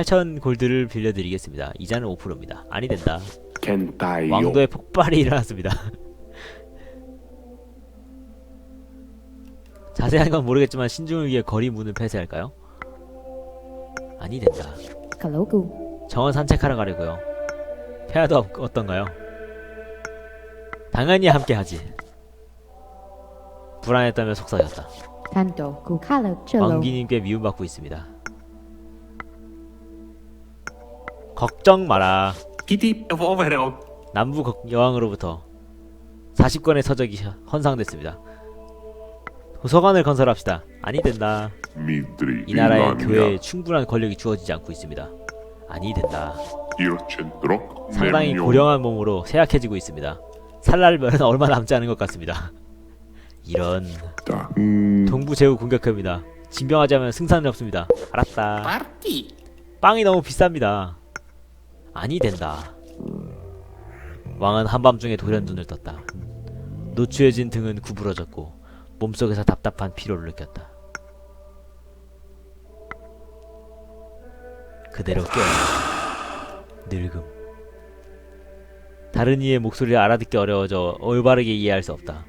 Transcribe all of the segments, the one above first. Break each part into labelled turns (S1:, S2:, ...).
S1: 8천 골드를 빌려드리겠습니다. 이자는 5%입니다. 아니 된다. 왕도에 폭발이 일어났습니다. 자세한 건 모르겠지만 신중을 위해 거리 문을 폐쇄할까요? 아니 된다. 정원 산책하러 가려고요. 폐하도 없- 어떤가요? 당연히 함께 하지. 불안했다며 속삭였다.
S2: Lâu
S1: 왕기님께 미움받고 있습니다. 걱정 마라.
S3: Kitty overall.
S1: 남부 거- 여왕으로부터 40권의 서적이 헌상됐습니다. 도서관을 건설합시다. 아니 된다.
S4: Midri
S1: 이 나라의 교회에 충분한 권력이 주어지지 않고 있습니다. 아니 된다. 상당히 고령한 몸으로 쇠약해지고 있습니다. 살날면 얼마 남지 않은 것 같습니다. 이런. 동부 제후 공격합니다. 진병하지 않으면 승산이 없습니다. 알았다. 빵이 너무 비쌉니다. 아니 된다. 왕은 한밤중에 돌연 눈을 떴다. 노추해진 등은 구부러졌고 몸속에서 답답한 피로를 느꼈다. 그대로 깨어났다. 늙음. 다른 이의 목소리를 알아듣기 어려워져 올바르게 이해할 수 없다.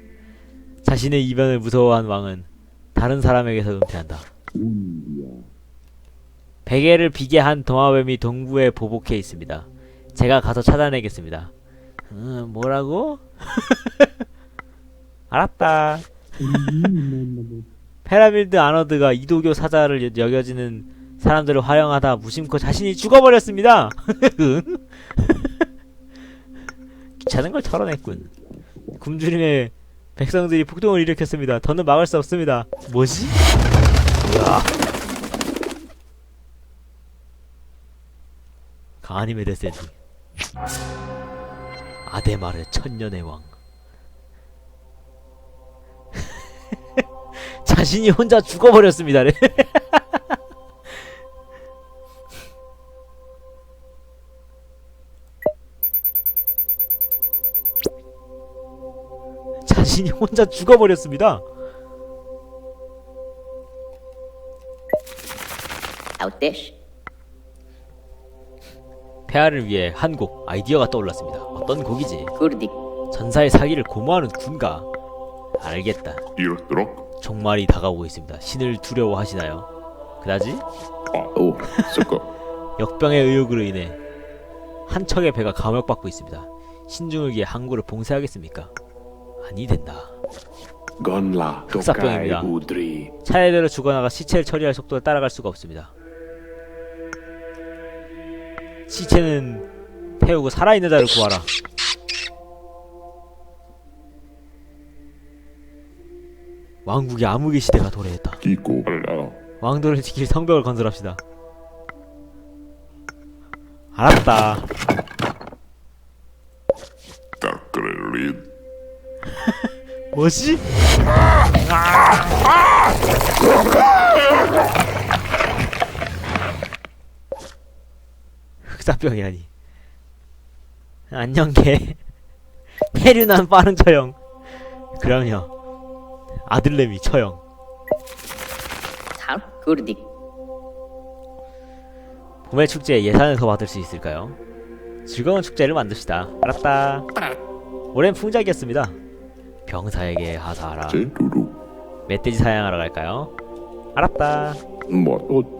S1: 자신의 이변을 무서워한 왕은 다른 사람에게서 은퇴한다. 베개를 비게 한 도마뱀이 동부에 보복해 있습니다. 제가 가서 찾아내겠습니다. 음, 뭐라고? 알았다. 페라밀드 아너드가 이도교 사자를 여- 여겨지는 사람들을 활용하다 무심코 자신이 죽어버렸습니다. 귀찮은 걸 털어냈군. 굶주림에 백성들이 폭동을 일으켰습니다. 더는 막을 수 없습니다. 뭐지? 뭐야? 가니메 데세니 아데마르 천년의 왕 자신이 혼자 죽어버렸습니다 네. 자신이 혼자 죽어버렸습니다
S5: Outdish.
S1: 폐하를 위해 한 곡 아이디어가 떠올랐습니다 어떤 곡이지?
S5: Kurdik.
S1: 전사의 사기를 고모하는 군가 알겠다
S4: troc
S1: 종말이 다가오고 있습니다. 신을 두려워하시나요? 그다지
S3: Oh, suka.
S1: 역병의 의혹으로 인해 한 척의 배가 감역받고 있습니다. 신중을 위해 항구를 봉쇄하겠습니까? 아니 된다.
S3: Gonla.
S1: 흑사병입니다. 차례대로 죽어나가 시체를 처리할 속도를 따라갈 수가 없습니다. 시체는 태우고 살아있는 자를 구하라. 왕국의 암흑의 시대가 도래했다. 왕도를 지킬 성벽을 건설합시다. 알았다.
S4: Takrelid
S1: 뭐지? 흑사병이라니. 안녕 개. 페류난 빠른 처형. 그럼요. 아들내미 처형.
S5: Thảo. Kurdik.
S1: 봄의 축제에 예산을 더 받을 수 있을까요? 즐거운 축제를 만듭시다. 알았다. 올해는 풍작이었습니다. 병사에게 하사하라. 멧돼지 사냥하러 갈까요? 알았다.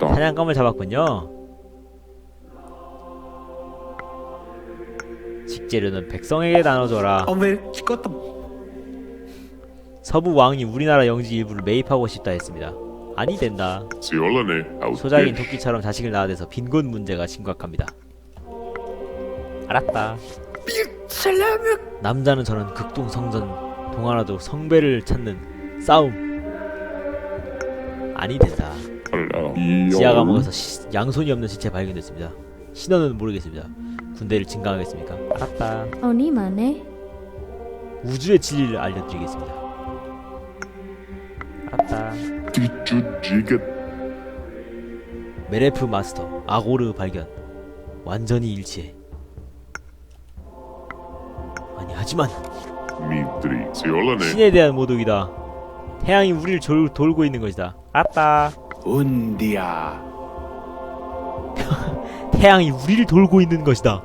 S1: 사냥감을 잡았군요. 식재료는 백성에게 나눠줘라. 서부 왕이 우리나라 영지 일부를 매입하고 싶다 했습니다. 아니 된다. 소작인 토끼처럼 자식을 낳아대서 빈곤 문제가 심각합니다. 알았다. 남자는 저는 극동 성전 동화라도 성배를 찾는 싸움. 아니 된다.
S3: Hello.
S1: 지하
S4: Iol
S1: 감옥에서 시- 양손이 없는 시체 발견됐습니다. 신원은 모르겠습니다. 군대를 증강하겠습니까? 알았다.
S2: Nè
S1: 우주의 진리를 알려드리겠습니다. 알았다.
S4: Jiget
S1: 메레프 마스터 아고르 발견. 완전히 일치해. 아니 하지만
S4: Midri Siolane
S1: 신에 대한 모독이다. 태양이 우리를 졸, 돌고 있는 것이다. 알았다.
S3: Undia.
S1: 태양이 우리를 돌고 있는 것이다.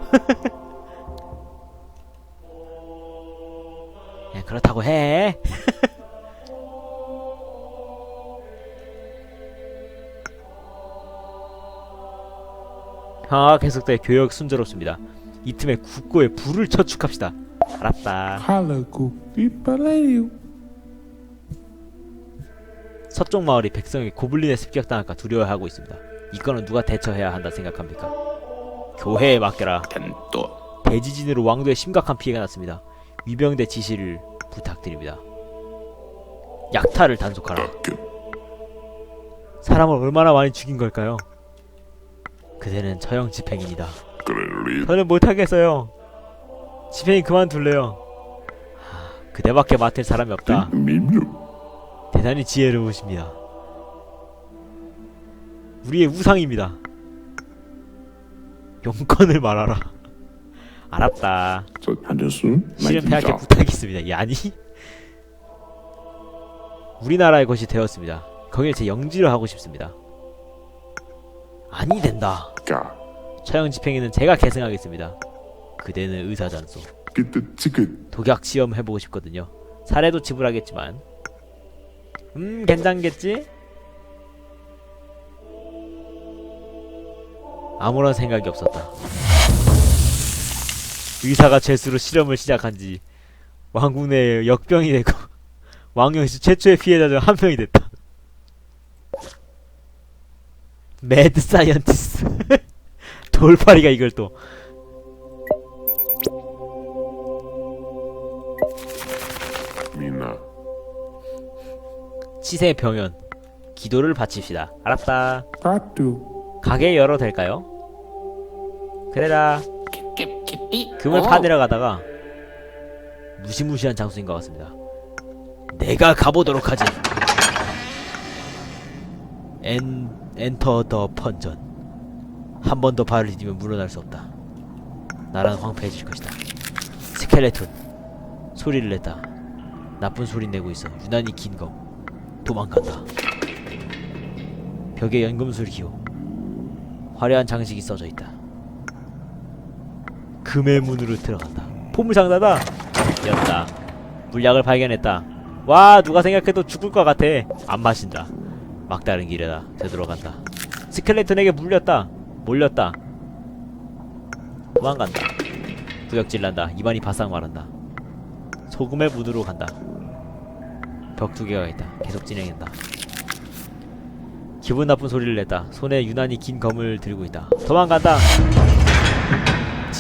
S1: 야, 그렇다고 해. 아, 계속돼 교역 순조롭습니다. 이 틈에 국고에 불을 쳐축합시다. 알았다. 서쪽 마을이 백성이 고블린에 습격당할까 두려워하고 있습니다. 이건은 누가 대처해야 한다 생각합니까? 교회에 맡겨라. 대지진으로 왕도에 심각한 피해가 났습니다. 위병대 지시를 부탁드립니다. 약탈을 단속하라. 사람을 얼마나 많이 죽인 걸까요? 그대는 처형 집행입니다. 저는 못하겠어요. 집행이 그만둘래요. 하, 그대밖에 맡을 사람이 없다. 대단히 지혜로우십니다. 우리의 우상입니다. 용건을 말하라. 알았다.
S3: Så Andersen.
S1: 실현패할게 부탁이 있습니다. 이 아니? 우리나라의 것이 되었습니다. 거기에 제 영지를 하고 싶습니다. 아니 된다.
S3: Ka.
S1: 처형 집행에는 제가 계승하겠습니다. 그대는
S4: ticket.
S1: 독약 시험 해보고 싶거든요. 사례도 지불하겠지만. 음, 괜찮겠지? 아무런 생각이 없었다. 의사가 죄수로 실험을 시작한 지 왕국 내 역병이 되고 왕영시 최초의 피해자 중 한 명이 됐다. 매드 사이언티스트 돌파리가 이걸 또
S4: Minä.
S1: 치세 병연 기도를 바칩시다. 알았다. 가게 열어 될까요? 그래라. 금을 파내려 가다가 무시무시한 장수인 것 같습니다. 내가 가보도록 하지. 엔 엔터 더 펀전. 한 번 더 발을 디디면 물러날 수 없다. 나란 황폐해질 것이다. 스켈레톤 소리를 냈다. 나쁜 소리 내고 있어. 유난히 긴 검. 도망간다. 벽에 연금술 기호. 화려한 장식이 써져 있다. 금의 문으로 들어간다. 포물상자다. 였다. 물약을 발견했다. 와 누가 생각해도 죽을 것 같아. 안 마신다. 막다른 길에다 되돌아간다. 스켈레톤에게 물렸다. 몰렸다. 도망간다. 구역질 난다. 입안이 바싹 마른다. 소금의 문으로 간다. 벽 두 개가 있다. 계속 진행한다. 기분 나쁜 소리를 냈다. 손에 유난히 긴 검을 들고 있다. 도망간다.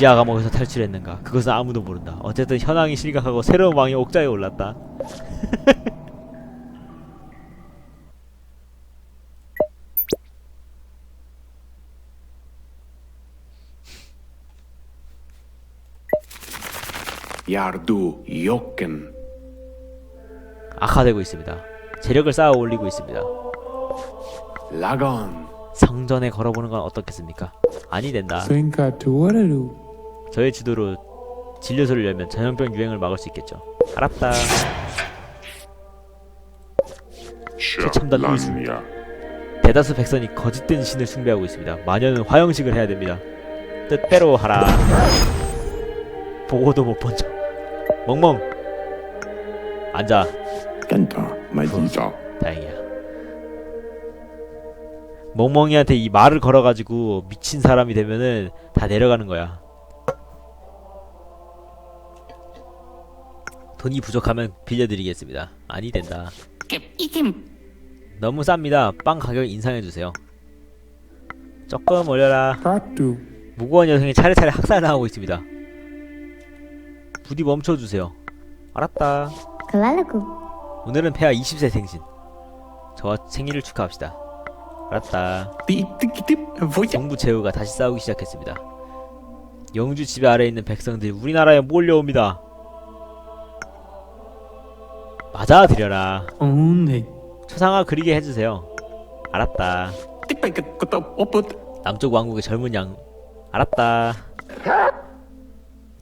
S1: 지하 감옥에서 탈출했는가? 그것은 아무도 모른다. 어쨌든 현황이 실각하고 새로운 왕이 옥자에 올랐다.
S3: Jardu Jokken.
S1: 악화되고 있습니다. 재력을 쌓아 올리고 있습니다.
S3: Lagon.
S1: 성전에 걸어보는 건 어떻겠습니까? 아니 된다.
S3: Tuararu.
S1: 저의 지도로 진료소를 열면 전염병 유행을 막을 수 있겠죠. 알았다. 최첨단.
S4: Lanja.
S1: 대다수 백성이 거짓된 신을 숭배하고 있습니다. 마녀는 화형식을 해야 됩니다. 뜻대로 하라. 보고도 못 본 척. 멍멍. 앉아.
S3: Kenta.
S4: Majisa.
S1: 다행이야. 멍멍이한테 이 말을 걸어가지고 미친 사람이 되면은 다 내려가는 거야. 돈이 부족하면 빌려드리겠습니다. 아니 된다. 너무 쌉니다. 빵 가격 인상해주세요. 조금 올려라. 무고한 여성이 차례차례 학살당하고 있습니다. 부디 멈춰주세요. 알았다. 오늘은 폐하 20세 생신. 저와 생일을 축하합시다. 알았다. 정부 제후가 다시 싸우기 시작했습니다. 영주 지배 아래에 있는 백성들이 우리나라에 몰려옵니다. 맞아들여라. 초상화 그리게 해주세요. 알았다. 남쪽 왕국의 젊은 양. 알았다.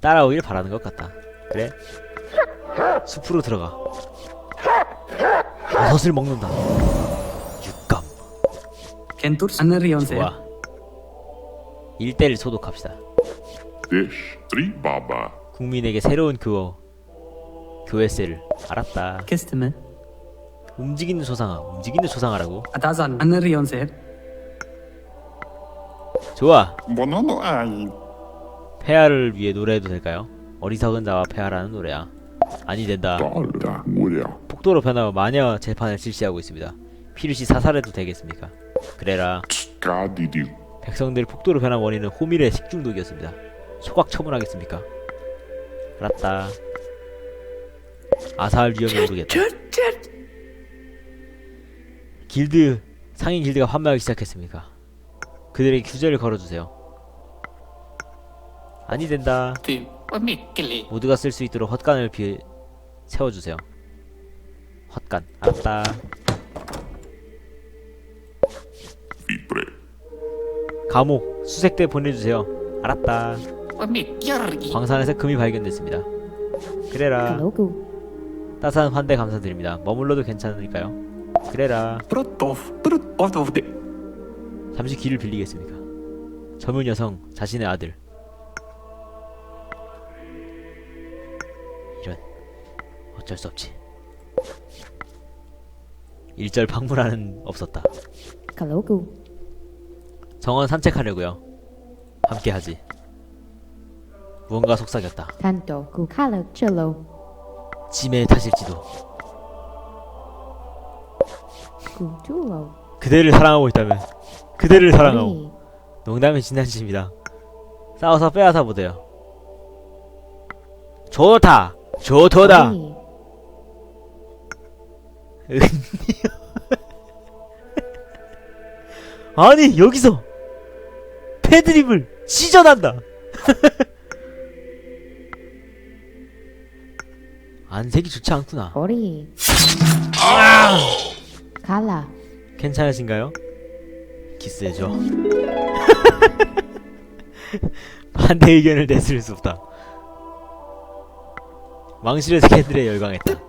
S1: 따라오길 바라는 것 같다. 그래? 숲으로 들어가. 버섯을 먹는다. 육감. 좋아. 일대를 소독합시다.
S4: Desh.
S1: 국민에게 새로운 교어 교회세를 알았다.
S6: Kistime.
S1: 움직이는 조상아, 움직이는 조상아라고.
S6: Atazan. Anarionse.
S1: 좋아.
S4: Bonano ai.
S1: 폐하를 위해 노래해도 될까요? 어리석은 자와 폐하라는 노래야. 아니 된다.
S4: Muria.
S1: 폭도로 변하여 마녀 재판을 실시하고 있습니다. 필요시 사살해도 되겠습니까? 그래라. 백성들 폭도로 변한 원인은 호밀의 식중독이었습니다. 소각 처분하겠습니까? 알았다. 아사할 위험을 모르겠다. 길드 상인 길드가 환멸하기 시작했습니까? 그들에게 규제를 걸어주세요. 아니 된다. 모두가 쓸 수 있도록 헛간을 비 세워주세요. 헛간 알았다. 감옥 수색대 보내주세요. 알았다. 광산에서 금이 발견됐습니다. 그래라. 따스한 환대 감사드립니다. 머물러도 괜찮을까요? 그래라. 잠시 귀를 빌리겠습니까? 젊은 여성 자신의 아들. 이런 어쩔 수 없지. 일절 방문하는 없었다.
S2: Kaloku.
S1: 정원 산책하려고요. 함께하지. 무언가 속삭였다.
S2: Tanto ku kalak chalo.
S1: 짐에 타실지도.
S2: Chulo.
S1: 그대를 사랑하고 있다면 그대를 사랑하고. 농담이 지나치십니다. 싸워서 빼앗아 보세요. 좋다.
S2: Ori.
S1: 아니 여기서 패드립을 시전한다. 안색이 좋지 않구나.
S2: Ori. Kala.
S1: 괜찮으신가요? 키스해줘. 반대 의견을 내실 수 없다. 왕실의 캔들에 열광했다.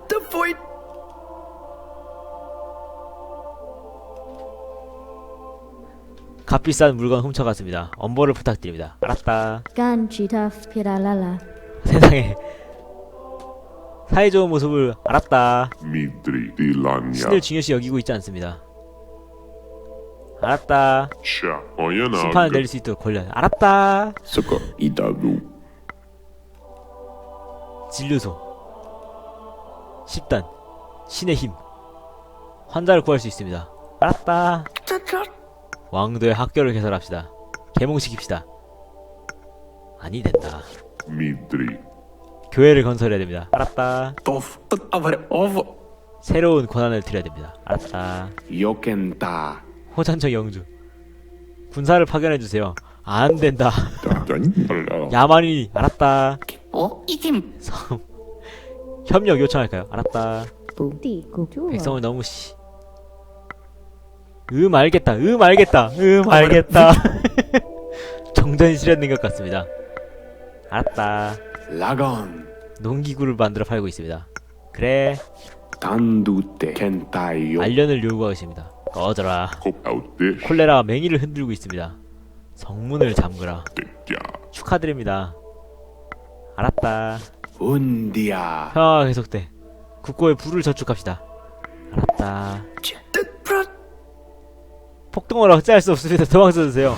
S1: 값비싼 물건 훔쳐갔습니다. 엄보를 부탁드립니다. 알았다. 세상에 사이좋은 모습을 알았다. 신을 중요시 여기고 있지 않습니다. 알았다. 심판을 내릴 수 있도록 권련. 알았다. 진료소. 10단. 신의 힘. 환자를 구할 수 있습니다. 알았다. 왕도의 학교를 개설합시다. 개몽시킵시다. 아니 된다.
S4: Midri.
S1: 교회를 건설해야 됩니다. 알았다.
S6: Avare. Ovo.
S1: 새로운 권한을 드려야 됩니다. 알았다.
S3: Jokenta.
S1: 호전청 영주. 군사를 파견해 주세요. 안 된다. 야만이 알았다.
S5: 어? 이팀
S1: 섬. 협력 요청할까요? 알았다. 백성을 너무 씨. 음 알겠다. 음 알겠다. 음 알겠다. 정전이 실현된 것 같습니다. 알았다.
S3: Lagon.
S1: 농기구를 만들어 팔고 있습니다. 그래.
S3: Tandute. Kentayo.
S1: 알련을. 꺼져라.
S4: Kop out dish.
S1: 콜레라가 맹위를 흔들고 있습니다. 성문을 잠그라. 축하드립니다. 알았다.
S3: Undia.
S1: 평화가 계속돼. 국고에 불을 저축합시다. 알았다. 폭동을 억제할 수 없습니다. 도망쳐 주세요.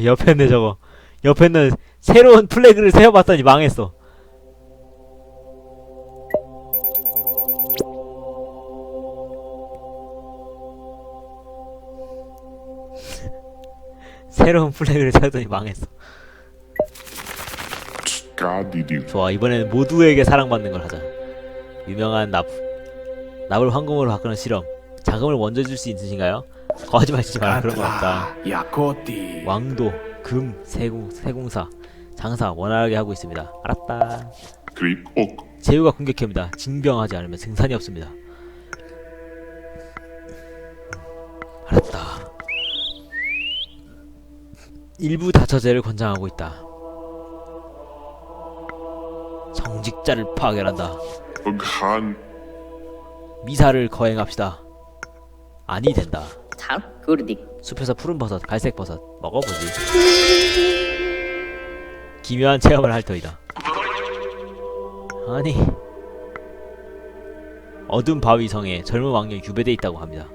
S1: 옆에 있네 저거. 옆에 있는 새로운 플래그를 세워봤더니 망했어. 새로운 플래그를 세웠더니 망했어. 좋아 이번에는 모두에게 사랑받는 걸 하자 유명한 납 납을 황금으로 바꾸는 실험 자금을 먼저 줄 수 있으신가요? 거짓말 치지 마라 그런 거 없다.
S3: Yakoti.
S1: 왕도 금 세공 세공사 장사 원활하게 하고 있습니다 알았다. 제후가 공격해옵니다 징병하지 않으면 생산이 없습니다 알았다 일부 다처제를 권장하고 있다 정직자를 파괴한다. 미사를 거행합시다. 아니 된다.
S5: Thảo kurdik.
S1: 숲에서 푸른 버섯, 갈색 버섯 먹어보지. 기묘한 체험을 할 터이다. 아니 어둠 바위 성에 젊은 왕녀 유배돼 있다고 합니다.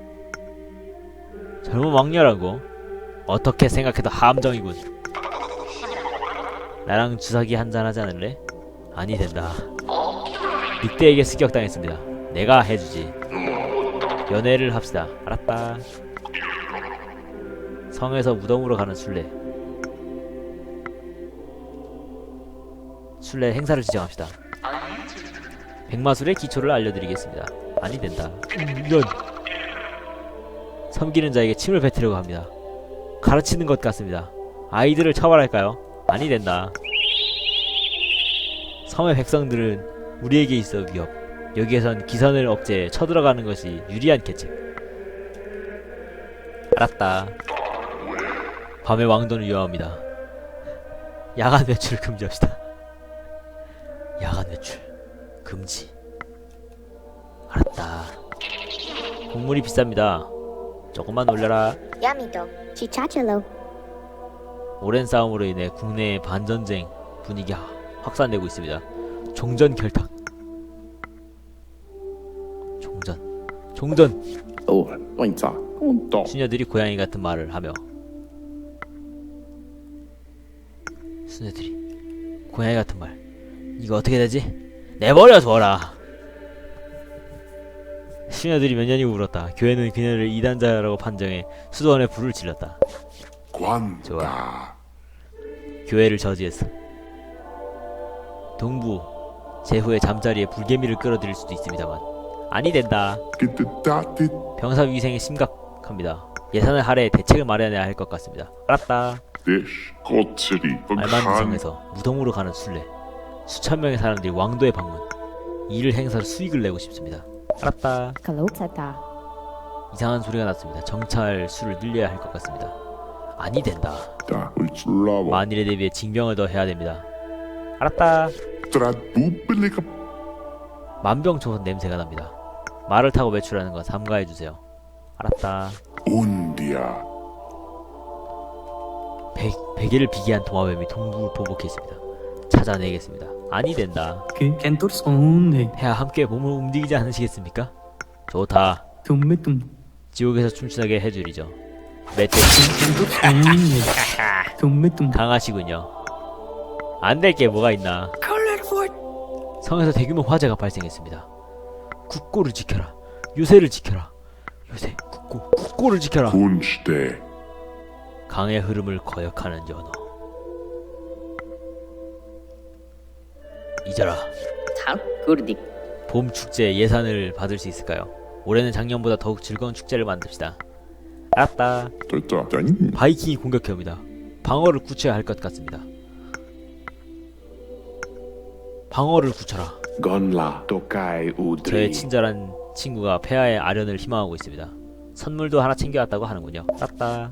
S1: 젊은 왕녀라고? 어떻게 생각해도 함정이군. 나랑 주사기 한잔 하지 않을래? 아니 된다. 늑대에게 습격당했습니다. 내가 해주지. 연애를 합시다. 알았다. 성에서 무덤으로 가는 순례. 순례 행사를 지정합시다. 백마술의 기초를 알려드리겠습니다. 아니 된다. 이런. 섬기는 자에게 침을 뱉으려고 합니다. 가르치는 것 같습니다. 아이들을 처벌할까요? 아니 된다. 섬의 백성들은 우리에게 있어 위협. 여기에선 기선을 억제해 쳐들어가는 것이 유리한 계책. 알았다. 밤의 왕도는 위험합니다. 야간 외출을 금지합시다. 야간 외출 금지. 알았다. 곡물이 비쌉니다. 조금만 올려라.
S2: Yamito. Chichachalo.
S1: 오랜 싸움으로 인해 국내의 반전쟁 분위기가 확산되고 있습니다. 종전 결탁. 종전. 종전.
S3: Oh, oinsa. Unto.
S1: 수녀들이 고양이 같은 말을 하며 수녀들이. 고양이 같은 말. 이거 어떻게 되지? 내버려 둬라. 수녀들이 몇 년이 울었다. 교회는 그녀를 이단자라고 판정해 수도원에 불을 질렀다.
S4: Quanta.
S1: 교회를 저지했어. 동부 제후의 잠자리에 불개미를 끌어들일 수도 있습니다만. 아니 된다. 병사 위생이 심각합니다. 예산을 할애해 대책을 마련해야 할 것 같습니다. 알았다
S4: Dish. Kotsiri.
S1: 알만드
S4: Bakan.
S1: 성에서 무덤으로 가는 순례 수천 명의 사람들이 왕도에 방문 이를 행사로 수익을 내고 싶습니다 알았다
S2: Kalopsata.
S1: 이상한 소리가 났습니다 정찰 수를 늘려야 할 것 같습니다 아니 된다. 만일에 대비해 징병을 더 해야 됩니다 알았다. 만병초선 냄새가 납니다 말을 타고 외출하는 건 삼가해주세요 알았다
S4: Undia.
S1: 백, 베개를 비기한 도마뱀이 동부를 보복해 있습니다 찾아내겠습니다 아니 된다
S6: Que kentur sonde.
S1: 해야 함께 몸을 움직이지 않으시겠습니까? 좋다
S6: Tummetum.
S1: 지옥에서 춤추게 해주리죠. 멧돼지
S6: Kentur sonde. Tummetum.
S1: 강하시군요. 안 될 게 뭐가 있나? 성에서 대규모 화재가 발생했습니다. 국고를 지켜라. 요새를 지켜라. 요새 국고 국고를 지켜라.
S4: Kunste.
S1: 강의 흐름을 거역하는 연어. 잊어라.
S5: Thảo kurdik.
S1: 봄 축제 예산을 받을 수 있을까요? 올해는 작년보다 더욱 즐거운 축제를 만듭시다. 알았다.
S4: Dan.
S1: 바이킹이 공격해옵니다. 방어를 굳혀야 할 것 같습니다. 방어를 굳혀라.
S3: Gonla. Tokai
S1: 저의
S3: udri.
S1: 친절한 친구가 폐하의 아련을 희망하고 있습니다. 선물도 하나 챙겨왔다고 하는군요. 따따.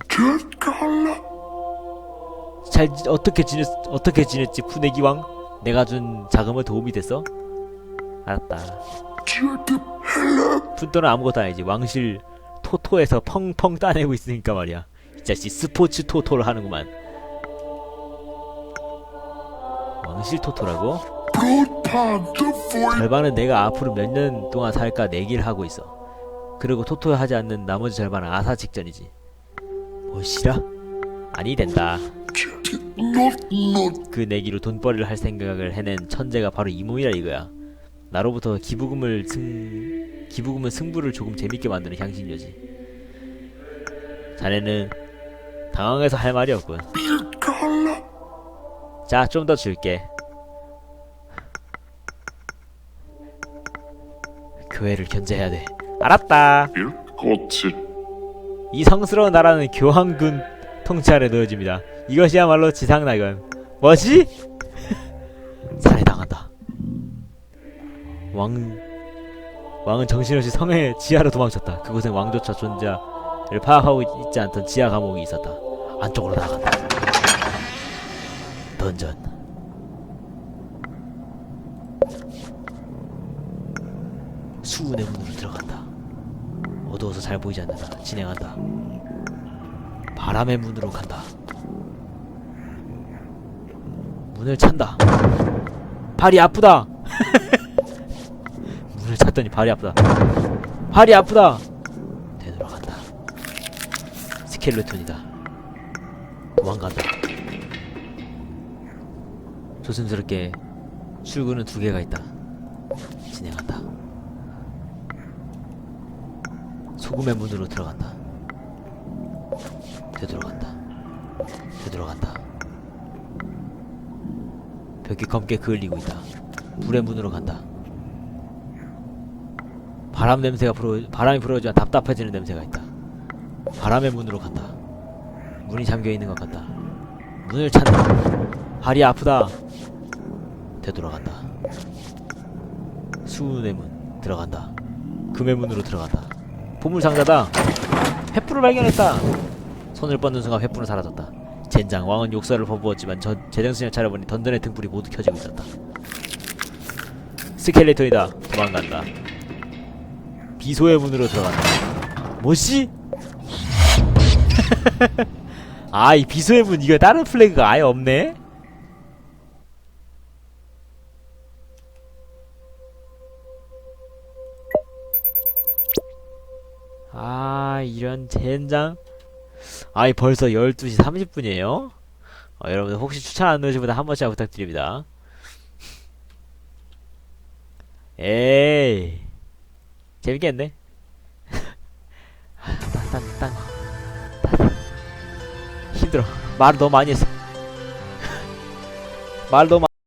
S1: 잘 지- 어떻게 지냈 어떻게 지냈지 푸네기 왕? 내가 준 자금을 도움이 됐어? 알았다. 푼돈은 아무것도 아니지. 왕실 토토에서 펑펑 따내고 있으니까 말이야. 이 자식 스포츠 토토를 하는구만. 왕실 토토라고? 절반은 내가 앞으로 몇 년 동안 살까 내기를 하고 있어. 그리고 토토 하지 않는 나머지 절반은 아사 직전이지. 뭐시라? 아니 된다. 그 내기로 돈벌이를 할 생각을 해낸 천재가 바로 이 몸이라 이거야. 나로부터 기부금을 승 기부금은 승부를 조금 재밌게 만드는 향신료지. 자네는 당황해서 할 말이 없군. 자, 좀 더 줄게. 교회를 견제해야 돼. 알았다.
S4: Kotsiri.
S1: 이 성스러운 나라는 교황군 통치 아래 놓여집니다. 이것이야말로 지상낙원. 뭐지? 살해당한다. 왕 왕은 정신없이 성의 지하로 도망쳤다. 그곳엔 왕조차 존재를 파악하고 있지 않던 지하 감옥이 있었다. 안쪽으로 나간다. 던전. 수은의 문으로 들어간다. 어두워서 잘 보이지 않는다. 진행한다. 바람의 문으로 간다. 문을 찬다. 발이 아프다. 문을 찾더니 발이 아프다. 발이 아프다. 되돌아간다. 스켈레톤이다. 도망간다. 조심스럽게 출구는 두 개가 있다. 소금의 문으로 들어간다. 되돌아간다. 되돌아간다. 벽이 검게 그을리고 있다. 불의 문으로 간다. 바람 냄새가 불어 바람이 불어오지만 답답해지는 냄새가 있다. 바람의 문으로 간다. 문이 잠겨 있는 것 같다. 문을 찾는다. 발이 아프다. 되돌아간다. 수운의 문 들어간다. 금의 문으로 들어간다. 보물 상자다. 횃불을 발견했다. 손을 뻗는 순간 횃불은 사라졌다. 젠장 왕은 욕설을 퍼부었지만 저 재정신을 차려보니 던전의 등불이 모두 켜지고 있었다. 스켈레톤이다. 도망간다. 비소의 문으로 들어간다. 뭐지? 아, 이 비소의 문 이거 다른 플래그가 아예 없네. 아, 이런 젠장. 아이, 벌써 12시 30분이에요? 어, 여러분들 혹시 추천 안 누르신 분들 한 번씩 부탁드립니다. 에이. 재밌겠네. 아, 딴, 딴, 딴. 딴. 힘들어. 말을 너무 많이 했어. 말 너무